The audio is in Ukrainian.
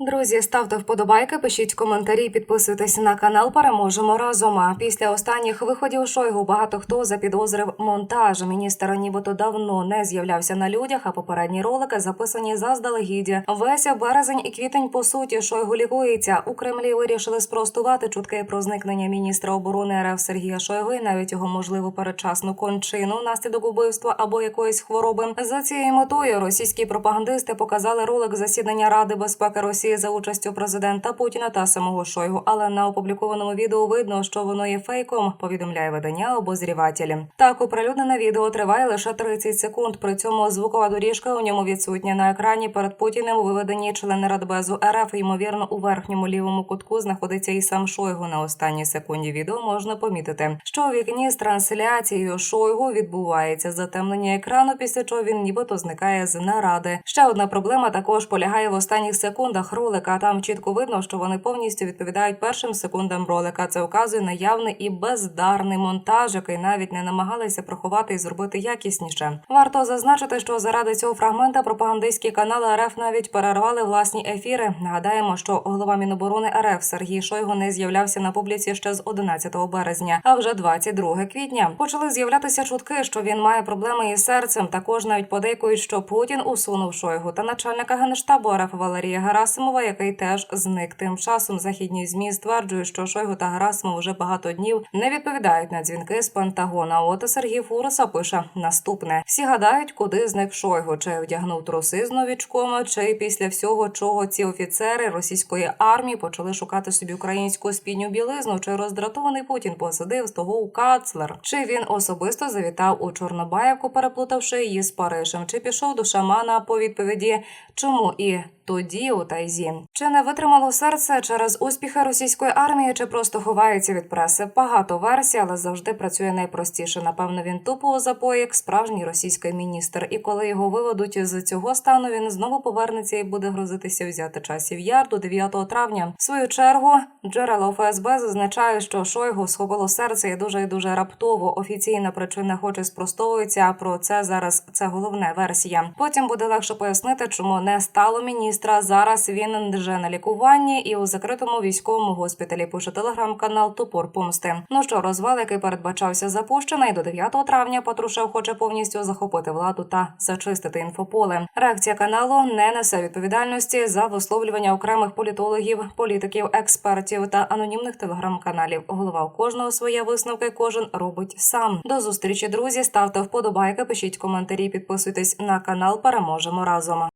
Друзі, ставте вподобайки, пишіть коментарі, підписуйтесь на канал. Переможемо разом. А після останніх виходів Шойгу багато хто запідозрив монтаж. Міністр нібито давно не з'являвся на людях, а попередні ролики записані заздалегідь. Весь березень і квітень по суті Шойгу лікується. У Кремлі вирішили спростувати чутки про зникнення міністра оборони РФ Сергія Шойгу і навіть його можливу передчасну кончину внаслідок убивства або якоїсь хвороби. За цією метою російські пропагандисти показали ролик засідання Ради безпеки Росії за участю президента Путіна та самого Шойгу. Але на опублікованому відео видно, що воно є фейком. Повідомляє видання обозрівателі. Так, оприлюднене відео триває лише 30 секунд. При цьому звукова доріжка у ньому відсутня на екрані. Перед Путіним виведені члени Радбезу РФ. Ймовірно, у верхньому лівому кутку знаходиться і сам Шойгу. На останній секунді відео можна помітити, що у вікні з трансляцією Шойгу відбувається затемнення екрану, після чого він нібито зникає з наради. Ще одна проблема також полягає в останніх секундах ролика. Там чітко видно, що вони повністю відповідають першим секундам ролика. Це указує наявний і бездарний монтаж, який навіть не намагалися приховати і зробити якісніше. Варто зазначити, що заради цього фрагмента пропагандистські канали РФ навіть перервали власні ефіри. Нагадаємо, що голова Міноборони РФ Сергій Шойгу не з'являвся на публіці ще з 11 березня, а вже 22 квітня почали з'являтися чутки, що він має проблеми із серцем. Також навіть подейкують, що Путін усунув Шойгу та начальника генштабу РФ Валерія Герасимова, який теж зник. Тим часом західні змі стверджують, що Шойгу та Герасимов вже багато днів не відповідають на дзвінки з Пентагона. От Сергій Фуруса пише наступне: всі гадають, куди зник Шойгу, чи вдягнув труси з новічком, чи після всього чого ці офіцери російської армії почали шукати собі українську спідню білизну, чи роздратований Путін посадив з того у кацлер, чи він особисто завітав у Чорнобаївку, переплутавши її з Парижем, чи пішов до шамана по відповіді, чому і тоді у Тайзі. Чи не витримало серце через успіхи російської армії, чи просто ховається від преси? Багато версій, але завжди працює найпростіше. Напевно, він тупо запої, як справжній російський міністр. І коли його виведуть з цього стану, він знову повернеться і буде грозитися взяти часів яр до 9 травня. В свою чергу джерела ФСБ зазначають, що Шойгу схопило серце і дуже і дуже раптово. Офіційна причина, хоч і спростовується. А про це зараз це головна версія. Потім буде легше пояснити, чому не стало міністра. Зараз він вже на лікуванні і у закритому військовому госпіталі. Пише телеграм-канал Топор Помсти. Ну що, розвал, який передбачався запущений до 9 травня. Патрушев хоче повністю захопити владу та зачистити інфополе. Реакція каналу не несе відповідальності за висловлювання окремих політологів, політиків, експертів та анонімних телеграм-каналів. Голова у кожного своє висновки. Кожен робить сам. До зустрічі, друзі. Ставте вподобайки, пишіть коментарі, підписуйтесь на канал. Переможемо разом.